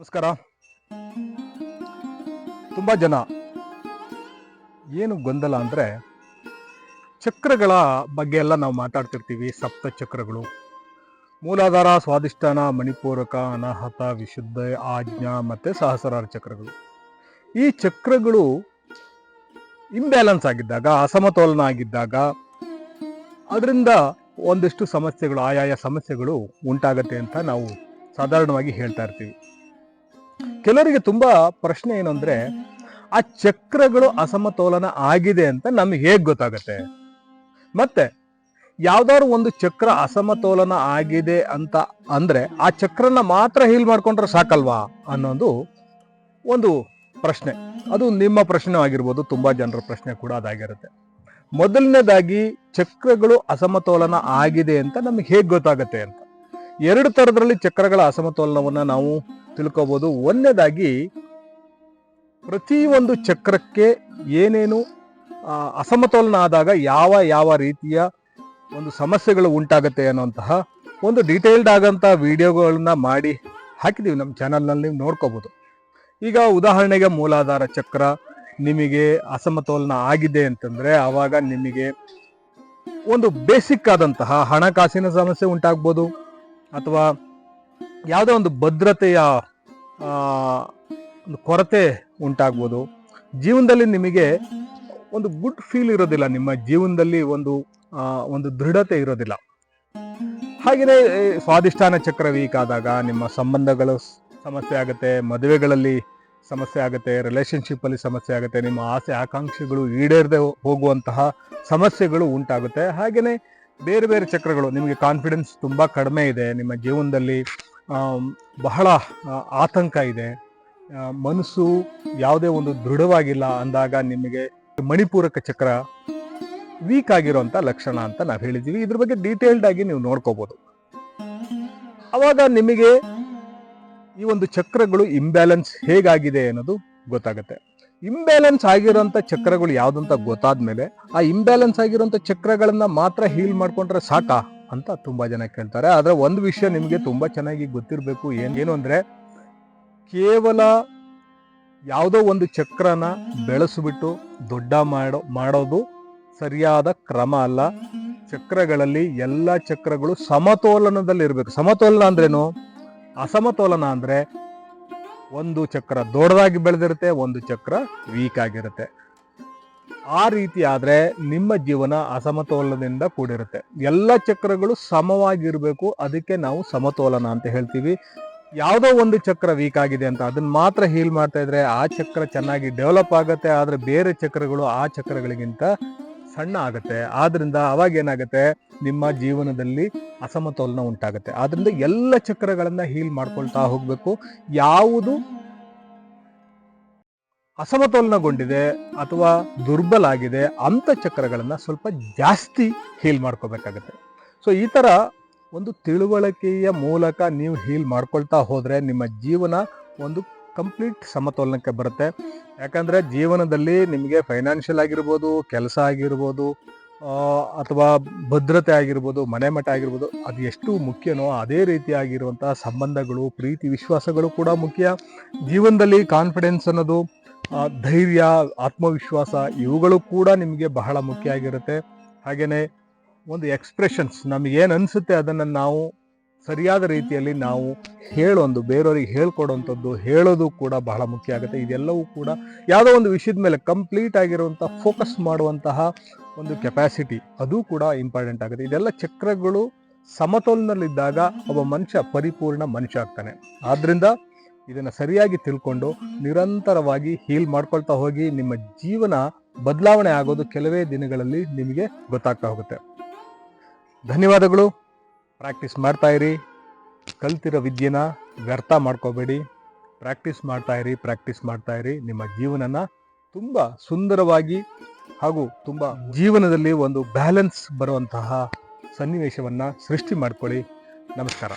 ನಮಸ್ಕಾರ. ತುಂಬ ಜನ ಏನು ಗೊಂದಲ ಅಂದರೆ ಚಕ್ರಗಳ ಬಗ್ಗೆ ಎಲ್ಲ ನಾವು ಮಾತಾಡ್ತಿರ್ತೀವಿ, ಸಪ್ತ ಚಕ್ರಗಳು. ಮೂಲಾಧಾರ ಸ್ವಾದಿಷ್ಠಾನ ಮಣಿಪೂರಕ ಅನಾಹತ ವಿಶುದ್ಧ, ಆಜ್ಞಾ ಮತ್ತು ಸಹಸ್ರಾರ ಚಕ್ರಗಳು. ಈ ಚಕ್ರಗಳು ಇಂಬ್ಯಾಲೆನ್ಸ್ ಆಗಿದ್ದಾಗ, ಅಸಮತೋಲನ ಆಗಿದ್ದಾಗ ಅದರಿಂದ ಒಂದಿಷ್ಟು ಸಮಸ್ಯೆಗಳು, ಆಯಾಯ ಸಮಸ್ಯೆಗಳು ಉಂಟಾಗತ್ತೆ ಅಂತ ನಾವು ಸಾಧಾರಣವಾಗಿ ಹೇಳ್ತಾ ಇರ್ತೀವಿ. ಕೆಲವರಿಗೆ ತುಂಬಾ ಪ್ರಶ್ನೆ ಏನು ಅಂದ್ರೆ, ಆ ಚಕ್ರಗಳು ಅಸಮತೋಲನ ಆಗಿದೆ ಅಂತ ನಮ್ಗೆ ಹೇಗ್ ಗೊತ್ತಾಗತ್ತೆ? ಮತ್ತೆ, ಯಾವ್ದಾದ್ರು ಒಂದು ಚಕ್ರ ಅಸಮತೋಲನ ಆಗಿದೆ ಅಂತ ಅಂದ್ರೆ, ಆ ಚಕ್ರನ ಮಾತ್ರ ಹೀಲ್ ಮಾಡ್ಕೊಂಡ್ರೆ ಸಾಕಲ್ವಾ ಅನ್ನೋದು ಒಂದು ಪ್ರಶ್ನೆ. ಅದು ನಿಮ್ಮ ಪ್ರಶ್ನೆ ಆಗಿರ್ಬೋದು, ತುಂಬಾ ಜನರ ಪ್ರಶ್ನೆ ಕೂಡ ಅದಾಗಿರುತ್ತೆ. ಮೊದಲನೇದಾಗಿ, ಚಕ್ರಗಳು ಅಸಮತೋಲನ ಆಗಿದೆ ಅಂತ ನಮಗೆ ಹೇಗೆ ಗೊತ್ತಾಗತ್ತೆ ಅಂತ. ಎರಡು ತರದ್ರಲ್ಲಿ ಚಕ್ರಗಳ ಅಸಮತೋಲನವನ್ನ ನಾವು ತಿಳ್ಕೊಬೋದು. ಒಂದನೇದಾಗಿ ಒಂದು ಚಕ್ರಕ್ಕೆ ಏನೇನು ಅಸಮತೋಲನ ಆದಾಗ ಯಾವ ಯಾವ ರೀತಿಯ ಒಂದು ಸಮಸ್ಯೆಗಳು ಉಂಟಾಗುತ್ತೆ ಅನ್ನುವಂತಹ ಒಂದು ಡೀಟೇಲ್ಡ್ ಆಗಂತ ವಿಡಿಯೋಗಳನ್ನ ಮಾಡಿ ಹಾಕಿದೀವಿ ನಮ್ಮ ಚಾನಲ್ನಲ್ಲಿ ನೀವು ನೋಡ್ಕೋಬಹುದು ಈಗ ಉದಾಹರಣೆಗೆ ಮೂಲಾಧಾರ ಚಕ್ರ ನಿಮಗೆ ಅಸಮತೋಲನ ಆಗಿದೆ ಅಂತಂದ್ರೆ ಆವಾಗ ನಿಮಗೆ ಒಂದು ಬೇಸಿಕ್ ಆದಂತಹ ಹಣಕಾಸಿನ ಸಮಸ್ಯೆ ಉಂಟಾಗ್ಬೋದು ಅಥವಾ ಯಾವುದೋ ಒಂದು ಭದ್ರತೆಯ ಒಂದು ಕೊರತೆ ಉಂಟಾಗ್ಬೋದು. ಜೀವನದಲ್ಲಿ ನಿಮಗೆ ಒಂದು ಗುಡ್ ಫೀಲ್ ಇರೋದಿಲ್ಲ, ನಿಮ್ಮ ಜೀವನದಲ್ಲಿ ಒಂದು ಒಂದು ದೃಢತೆ ಇರೋದಿಲ್ಲ. ಹಾಗೆಯೇ ಸ್ವಾದಿಷ್ಠಾನ ಚಕ್ರ ವೀಕ್ ಆದಾಗ ನಿಮ್ಮ ಸಂಬಂಧಗಳು ಸಮಸ್ಯೆ ಆಗುತ್ತೆ, ಮದುವೆಗಳಲ್ಲಿ ಸಮಸ್ಯೆ ಆಗುತ್ತೆ ರಿಲೇಷನ್ಶಿಪ್ಪಲ್ಲಿ ಸಮಸ್ಯೆ ಆಗುತ್ತೆ, ನಿಮ್ಮ ಆಸೆ, ಆಕಾಂಕ್ಷೆಗಳು ಈಡೇರದೆ ಹೋಗುವಂತಹ ಸಮಸ್ಯೆಗಳು ಉಂಟಾಗುತ್ತೆ. ಹಾಗೆಯೇ ಬೇರೆ ಬೇರೆ ಚಕ್ರಗಳು, ನಿಮಗೆ ಕಾನ್ಫಿಡೆನ್ಸ್ ತುಂಬಾ ಕಡಿಮೆ ಇದೆ, ನಿಮ್ಮ ಜೀವನದಲ್ಲಿ ಬಹಳ ಆತಂಕ ಇದೆ. ಮನಸ್ಸು ಯಾವುದೇ ಒಂದು ದೃಢವಾಗಿಲ್ಲ ಅಂದಾಗ ನಿಮಗೆ ಮಣಿಪೂರಕ ಚಕ್ರ ವೀಕ್ ಆಗಿರೋಂಥ ಲಕ್ಷಣ ಅಂತ ನಾವು ಹೇಳಿದ್ದೀವಿ ಇದ್ರ ಬಗ್ಗೆ ಡೀಟೇಲ್ಡ್ ಆಗಿ ನೀವು ನೋಡ್ಕೋಬೋದು. ಅವಾಗ ನಿಮಗೆ ಈ ಒಂದು ಚಕ್ರಗಳು ಇಂಬ್ಯಾಲೆನ್ಸ್ ಹೇಗಾಗಿದೆ ಅನ್ನೋದು ಗೊತ್ತಾಗುತ್ತೆ. ಇಂಬ್ಯಾಲೆನ್ಸ್ ಆಗಿರೋಂಥ ಚಕ್ರಗಳು ಯಾವುದಂತ ಗೊತ್ತಾದ ಮೇಲೆ ಆ ಇಂಬ್ಯಾಲೆನ್ಸ್ ಆಗಿರೋಂಥ ಚಕ್ರಗಳನ್ನ ಮಾತ್ರ ಹೀಲ್ ಮಾಡ್ಕೊಂಡ್ರೆ ಸಾಕಾ? ಅಂತ ತುಂಬಾ ಜನ ಕೇಳ್ತಾರೆ. ಆದ್ರೆ ಒಂದು ವಿಷಯ ನಿಮಗೆ ತುಂಬಾ ಚೆನ್ನಾಗಿ ಗೊತ್ತಿರಬೇಕು. ಏನ್, ಏನು ಅಂದ್ರೆ ಕೇವಲ ಯಾವುದೋ ಒಂದು ಚಕ್ರನ ಬೆಳೆಸ್ಬಿಟ್ಟು ದೊಡ್ಡ ಮಾಡೋ, ಮಾಡೋದು ಸರಿಯಾದ ಕ್ರಮ ಅಲ್ಲ. ಚಕ್ರಗಳಲ್ಲಿ ಎಲ್ಲ ಚಕ್ರಗಳು ಸಮತೋಲನದಲ್ಲಿ ಇರಬೇಕು. ಸಮತೋಲನ ಅಂದ್ರೇನು? ಅಸಮತೋಲನ ಅಂದ್ರೆ ಒಂದು ಚಕ್ರ ದೊಡ್ಡದಾಗಿ ಬೆಳೆದಿರುತ್ತೆ, ಒಂದು ಚಕ್ರ ವೀಕ್ ಆಗಿರುತ್ತೆ. ಆ ರೀತಿ ಆದ್ರೆ ನಿಮ್ಮ ಜೀವನ ಅಸಮತೋಲನದಿಂದ ಕೂಡಿರುತ್ತೆ. ಎಲ್ಲ ಚಕ್ರಗಳು ಸಮವಾಗಿರಬೇಕು, ಅದಕ್ಕೆ ನಾವು ಸಮತೋಲನ ಅಂತ ಹೇಳ್ತೀವಿ. ಯಾವುದೋ ಒಂದು ಚಕ್ರ ವೀಕ್ ಆಗಿದೆ ಅಂತ ಅದನ್ನ ಮಾತ್ರ ಹೀಲ್ ಮಾಡ್ತಾ ಇದ್ರೆ ಆ ಚಕ್ರ ಚೆನ್ನಾಗಿ ಡೆವಲಪ್ ಆಗುತ್ತೆ, ಆದ್ರೆ ಬೇರೆ ಚಕ್ರಗಳು ಆ ಚಕ್ರಗಳಿಗಿಂತ ಸಣ್ಣ ಆಗುತ್ತೆ. ಆದ್ರಿಂದ ಅವಾಗ ಏನಾಗುತ್ತೆ, ನಿಮ್ಮ ಜೀವನದಲ್ಲಿ ಅಸಮತೋಲನ ಉಂಟಾಗುತ್ತೆ. ಆದ್ರಿಂದ ಎಲ್ಲ ಚಕ್ರಗಳನ್ನ ಹೀಲ್ ಮಾಡ್ಕೊಳ್ತಾ ಹೋಗ್ಬೇಕು. ಯಾವುದು ಅಸಮತೋಲನಗೊಂಡಿದೆ ಅಥವಾ ದುರ್ಬಲ ಆಗಿದೆ ಅಂತ ಚಕ್ರಗಳನ್ನು ಸ್ವಲ್ಪ ಜಾಸ್ತಿ ಹೀಲ್ ಮಾಡ್ಕೋಬೇಕಾಗತ್ತೆ. ಸೊ ಈ ತರ ಒಂದು ತಿಳುವಳಿಕೆಯ ಮೂಲಕ ನೀವು ಹೀಲ್ ಮಾಡ್ಕೊಳ್ತಾ ಹೋದರೆ ನಿಮ್ಮ ಜೀವನ ಒಂದು ಕಂಪ್ಲೀಟ್ ಸಮತೋಲನಕ್ಕೆ ಬರುತ್ತೆ. ಯಾಕಂದ್ರೆ ಜೀವನದಲ್ಲಿ ನಿಮಗೆ ಫೈನಾನ್ಷಿಯಲ್ ಆಗಿರ್ಬೋದು, ಕೆಲಸ ಆಗಿರ್ಬೋದು ಅಥವಾ ಭದ್ರತೆ ಆಗಿರ್ಬೋದು, ಮನೆ ಮಠ ಆಗಿರ್ಬೋದು, ಅದು ಎಷ್ಟು ಮುಖ್ಯನೋ ಅದೇ ರೀತಿಯಾಗಿರುವಂತಹ ಸಂಬಂಧಗಳು, ಪ್ರೀತಿ, ವಿಶ್ವಾಸಗಳು ಕೂಡ ಮುಖ್ಯ. ಜೀವನದಲ್ಲಿ ಕಾನ್ಫಿಡೆನ್ಸ್ ಅನ್ನೋದು ಧೈರ್ಯ, ಆತ್ಮವಿಶ್ವಾಸ, ಇವುಗಳು ಕೂಡ ನಿಮಗೆ ಬಹಳ ಮುಖ್ಯ ಆಗಿರುತ್ತೆ. ಹಾಗೆಯೇ ಒಂದು ಎಕ್ಸ್ಪ್ರೆಷನ್ಸ್ ನಮಗೇನು ಅನಿಸುತ್ತೆ ಅದನ್ನು ನಾವು ಸರಿಯಾದ ರೀತಿಯಲ್ಲಿ ನಾವು ಹೇಳೊಂದು, ಬೇರೆಯವ್ರಿಗೆ ಹೇಳ್ಕೊಡುವಂಥದ್ದು ಹೇಳೋದು ಕೂಡ ಬಹಳ ಮುಖ್ಯ ಆಗುತ್ತೆ. ಇದೆಲ್ಲವೂ ಕೂಡ ಯಾವುದೋ ಒಂದು ವಿಷಯದ ಮೇಲೆ ಕಂಪ್ಲೀಟ್ ಆಗಿರುವಂಥ ಫೋಕಸ್ ಮಾಡುವಂತಹ ಒಂದು ಕೆಪಾಸಿಟಿ ಅದು ಕೂಡ ಇಂಪಾರ್ಟೆಂಟ್ ಆಗುತ್ತೆ. ಇದೆಲ್ಲ ಚಕ್ರಗಳು ಸಮತೋಲನದಲ್ಲಿದ್ದಾಗ ಒಬ್ಬ ಮನುಷ್ಯ ಪರಿಪೂರ್ಣ ಮನುಷ್ಯ ಆಗ್ತಾನೆ. ಆದ್ರಿಂದ ಇದನ್ನ ಸರಿಯಾಗಿ ತಿಳ್ಕೊಂಡು ನಿರಂತರವಾಗಿ ಹೀಲ್ ಮಾಡ್ಕೊಳ್ತಾ ಹೋಗಿ ನಿಮ್ಮ ಜೀವನ ಬದಲಾವಣೆ ಆಗೋದು ಕೆಲವೇ ದಿನಗಳಲ್ಲಿ ನಿಮಗೆ ಗೊತ್ತಾಗ್ತಾ ಹೋಗುತ್ತೆ. ಧನ್ಯವಾದಗಳು. ಪ್ರಾಕ್ಟೀಸ್ ಮಾಡ್ತಾ ಇರಿ. ಕಲ್ತಿರೋ ವಿದ್ಯೆನ ವ್ಯರ್ಥ ಮಾಡ್ಕೋಬೇಡಿ. ಪ್ರಾಕ್ಟೀಸ್ ಮಾಡ್ತಾ ಇರಿ ಪ್ರಾಕ್ಟೀಸ್ ಮಾಡ್ತಾ ಇರಿ. ನಿಮ್ಮ ಜೀವನನ ತುಂಬ ಸುಂದರವಾಗಿ ಹಾಗೂ ತುಂಬ ಜೀವನದಲ್ಲಿ ಒಂದು ಬ್ಯಾಲೆನ್ಸ್ ಬರುವಂತಹ ಸನ್ನಿವೇಶವನ್ನು ಸೃಷ್ಟಿ ಮಾಡ್ಕೊಳ್ಳಿ. ನಮಸ್ಕಾರ.